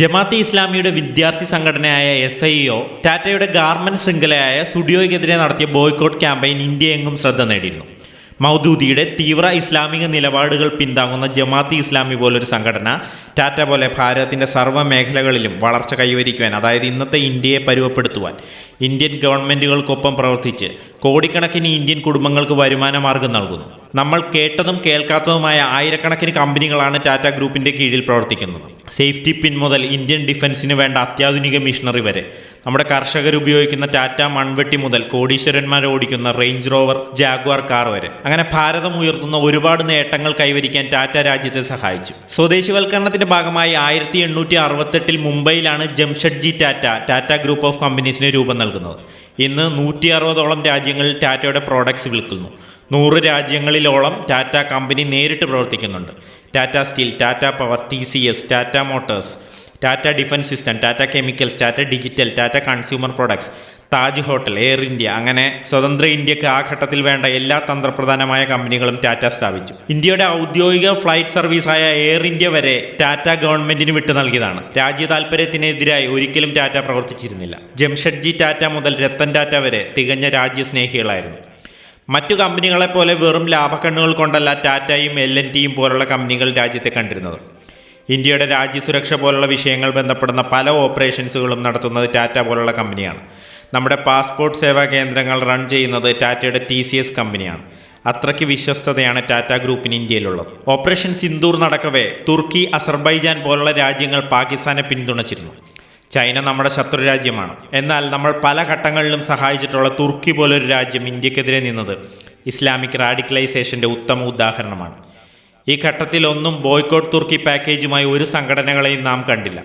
ജമാഅത്തെ ഇസ്ലാമിയുടെ വിദ്യാർത്ഥി സംഘടനയായ എസ് ഐ ഒ ടാറ്റയുടെ ഗാർമെന്റ് ശൃംഖലയായ സുഡിയോയ്ക്കെതിരെ നടത്തിയ ബോയ്ക്കോട്ട് ക്യാമ്പയിൻ ഇന്ത്യയെങ്ങും ശ്രദ്ധ നേടിയിരുന്നു. മൗദൂദിയുടെ തീവ്ര ഇസ്ലാമിക നിലപാടുകൾ പിന്താങ്ങുന്ന ജമാഅത്തെ ഇസ്ലാമി പോലൊരു സംഘടന ടാറ്റ പോലെ ഭാരതത്തിന്റെ സർവ മേഖലകളിലും വളർച്ച കൈവരിക്കുവാൻ അതായത് ഇന്നത്തെ ഇന്ത്യയെ പരുവപ്പെടുത്തുവാൻ ഇന്ത്യൻ ഗവൺമെന്റുകൾക്കൊപ്പം പ്രവർത്തിച്ച് കോടിക്കണക്കിന് ഇന്ത്യൻ കുടുംബങ്ങൾക്ക് വരുമാന മാർഗം നൽകുന്നു. നമ്മൾ കേട്ടതും കേൾക്കാത്തതുമായ ആയിരക്കണക്കിന് കമ്പനികളാണ് ടാറ്റ ഗ്രൂപ്പിന്റെ കീഴിൽ പ്രവർത്തിക്കുന്നത്. സേഫ്റ്റി പിൻ മുതൽ ഇന്ത്യൻ ഡിഫൻസിന് വേണ്ട അത്യാധുനിക മിഷണറി വരെ. നമ്മുടെ കർഷകർ ഉപയോഗിക്കുന്ന ടാറ്റ മൺവെട്ടി മുതൽ കോടീശ്വരന്മാർ ഓടിക്കുന്ന റേഞ്ച് റോവർ ജാഗ്വാർ കാർ വരെ. അങ്ങനെ ഭാരതം ഉയർത്തുന്ന ഒരുപാട് നേട്ടങ്ങൾ കൈവരിക്കാൻ ടാറ്റ രാജ്യത്തെ സഹായിച്ചു. സ്വദേശിവൽക്കരണത്തിന്റെ ഭാഗമായി ആയിരത്തി എണ്ണൂറ്റി അറുപത്തെട്ടിൽ മുംബൈയിലാണ് ജംഷഡ്ജി ടാറ്റ ടാറ്റ ഗ്രൂപ്പ് ഓഫ് കമ്പനീസിന് രൂപം ഇന്ന് നൂറ്റി അറുപതോളം രാജ്യങ്ങളിൽ ടാറ്റയുടെ പ്രോഡക്ട്സ് വിൽക്കുന്നു. നൂറ് രാജ്യങ്ങളിലോളം ടാറ്റ കമ്പനി നേരിട്ട് പ്രവർത്തിക്കുന്നുണ്ട്. Tata steel Tata power T C S Tata motors Tata defence system Tata chemicals Tata digital Tata consumer products Taj hotel air India അങ്ങനെ സ്വതന്ത്ര ഇന്ത്യയ്ക്ക് ആ ഘട്ടത്തിൽ വേണ്ട എല്ലാ തന്ത്രപ്രധാനമായ കമ്പനികളും ടാറ്റ സ്ഥാപിച്ചു. ഇന്ത്യയുടെ ഔദ്യോഗിക ഫ്ലൈറ്റ് സർവീസായ എയർ ഇന്ത്യ വരെ ടാറ്റ ഗവൺമെന്റിന് വിട്ടു നൽകിയതാണ്. രാജ്യ താല്പര്യത്തിനെതിരായി ഒരിക്കലും ടാറ്റ പ്രവർത്തിച്ചിരുന്നില്ല. ജംഷഡ്ജി ടാറ്റ മുതൽ രത്തൻ ടാറ്റ വരെ തികഞ്ഞ രാജ്യസ്നേഹികളായിരുന്നു. മറ്റു കമ്പനികളെപ്പോലെ വെറും ലാഭക്കണ്ണുകൾ കൊണ്ടല്ല ടാറ്റയും എൽ എൻ ടിയും പോലുള്ള കമ്പനികൾ രാജ്യത്തെ കണ്ടിരുന്നത്. ഇന്ത്യയുടെ രാജ്യസുരക്ഷ പോലുള്ള വിഷയങ്ങൾ ബന്ധപ്പെടുന്ന പല ഓപ്പറേഷൻസുകളും നടത്തുന്നത് ടാറ്റ പോലുള്ള കമ്പനിയാണ്. നമ്മുടെ പാസ്പോർട്ട് സേവാ കേന്ദ്രങ്ങൾ റൺ ചെയ്യുന്നത് ടാറ്റയുടെ ടി സി എസ് കമ്പനിയാണ്. അത്രയ്ക്ക് വിശ്വസ്തതയാണ് ടാറ്റ ഗ്രൂപ്പിന് ഇന്ത്യയിലുള്ളത്. ഓപ്പറേഷൻ സിന്ദൂർ നടക്കവേ തുർക്കി അസർബൈജാൻ പോലുള്ള രാജ്യങ്ങൾ പാകിസ്ഥാനെ പിന്തുണച്ചിരുന്നു. ചൈന നമ്മുടെ ശത്രു രാജ്യമാണ്. എന്നാൽ നമ്മൾ പല ഘട്ടങ്ങളിലും സഹായിച്ചിട്ടുള്ള തുർക്കി പോലൊരു രാജ്യം ഇന്ത്യക്കെതിരെ നിന്നത് ഇസ്ലാമിക് റാഡിക്കലൈസേഷന്റെ ഉത്തമ ഉദാഹരണമാണ്. ഈ ഘട്ടത്തിൽ ഒന്നും ബോയ്ക്കോട്ട് തുർക്കി പാക്കേജുമായി ഒരു സംഘടനകളെയും നാം കണ്ടില്ല.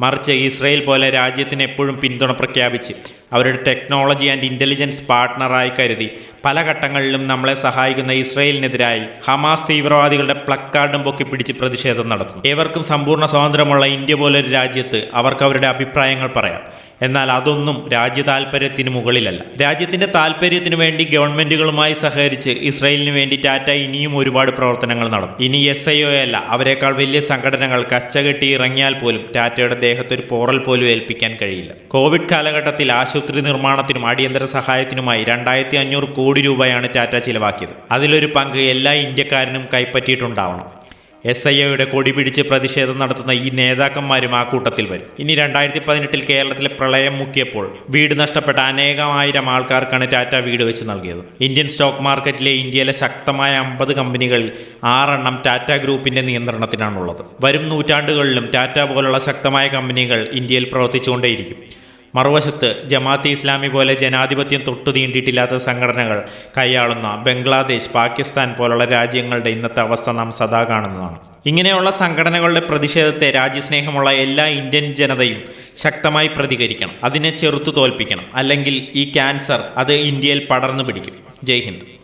മറിച്ച് ഇസ്രയേൽ പോലെ രാജ്യത്തിന് എപ്പോഴും പിന്തുണ പ്രഖ്യാപിച്ച് അവരുടെ ടെക്നോളജി ആൻഡ് ഇന്റലിജൻസ് പാർട്ട്ണറായി കരുതി പല ഘട്ടങ്ങളിലും നമ്മളെ സഹായിക്കുന്ന ഇസ്രയേലിനെതിരായി ഹമാസ് തീവ്രവാദികളുടെ പ്ലക്കാർഡും പൊക്കി പിടിച്ച് പ്രതിഷേധം നടത്തുന്നു. ഏവർക്കും സമ്പൂർണ സ്വാതന്ത്ര്യമുള്ള ഇന്ത്യ പോലൊരു രാജ്യത്ത് അവർക്ക് അവരുടെ അഭിപ്രായങ്ങൾ പറയാം. എന്നാൽ അതൊന്നും രാജ്യ താൽപ്പര്യത്തിന് മുകളിലല്ല. രാജ്യത്തിന്റെ താൽപ്പര്യത്തിന് വേണ്ടി ഗവൺമെന്റുകളുമായി സഹകരിച്ച് ഇസ്രയേലിന് വേണ്ടി ടാറ്റ ഇനിയും ഒരുപാട് പ്രവർത്തനങ്ങൾ നടത്തും ഇനി എസ് ഐ ഒ അല്ല അവരെക്കാൾ വലിയ സംഘടനകൾ കച്ചകെട്ടി ഇറങ്ങിയാൽ പോലും ടാറ്റയുടെ ദേഹത്തൊരു പോറൽ പോലും ഏൽപ്പിക്കാൻ കഴിയില്ല. കോവിഡ് കാലഘട്ടത്തിൽ ആശുപത്രി നിർമ്മാണത്തിനും അടിയന്തര സഹായത്തിനുമായി രണ്ടായിരത്തി അഞ്ഞൂറ് കോടി രൂപയാണ് ടാറ്റ ചിലവാക്കിയത്. അതിലൊരു പങ്ക് എല്ലാ ഇന്ത്യക്കാരനും കൈപ്പറ്റിയിട്ടുണ്ടാവണം. എസ് ഐ ഒയുടെ കൊടി പിടിച്ച് പ്രതിഷേധം നടത്തുന്ന ഈ നേതാക്കന്മാരും ആ കൂട്ടത്തിൽ വരും. ഇനി രണ്ടായിരത്തി പതിനെട്ടിൽ കേരളത്തിലെ പ്രളയം മുക്കിയപ്പോൾ വീട് നഷ്ടപ്പെട്ട അനേകമായിരം ആൾക്കാർക്കാണ് ടാറ്റ വീട് വെച്ച് നൽകിയത്. ഇന്ത്യൻ സ്റ്റോക്ക് മാർക്കറ്റിലെ ഇന്ത്യയിലെ ശക്തമായ അമ്പത് കമ്പനികളിൽ ആറെണ്ണം ടാറ്റ ഗ്രൂപ്പിന്റെ നിയന്ത്രണത്തിനാണുള്ളത്. വരും നൂറ്റാണ്ടുകളിലും ടാറ്റ പോലുള്ള ശക്തമായ കമ്പനികൾ ഇന്ത്യയിൽ പ്രവർത്തിച്ചുകൊണ്ടേയിരിക്കും. മറുവശത്ത് ജമാഅത്തെ ഇസ്ലാമി പോലെ ജനാധിപത്യം തൊട്ടു തീണ്ടിയിട്ടില്ലാത്ത സംഘടനകൾ കൈയാളുന്ന ബംഗ്ലാദേശ് പാകിസ്ഥാൻ പോലുള്ള രാജ്യങ്ങളുടെ ഇന്നത്തെ അവസ്ഥ നാം സദാ കാണുന്നതാണ്. ഇങ്ങനെയുള്ള സംഘടനകളുടെ പ്രതിഷേധത്തെ രാജ്യസ്നേഹമുള്ള എല്ലാ ഇന്ത്യൻ ജനതയും ശക്തമായി പ്രതികരിക്കണം. അതിനെ ചെറുത്തു തോൽപ്പിക്കണം. അല്ലെങ്കിൽ ഈ ക്യാൻസർ അത് ഇന്ത്യയിൽ പടർന്നു പിടിക്കും. ജയ് ഹിന്ദ്.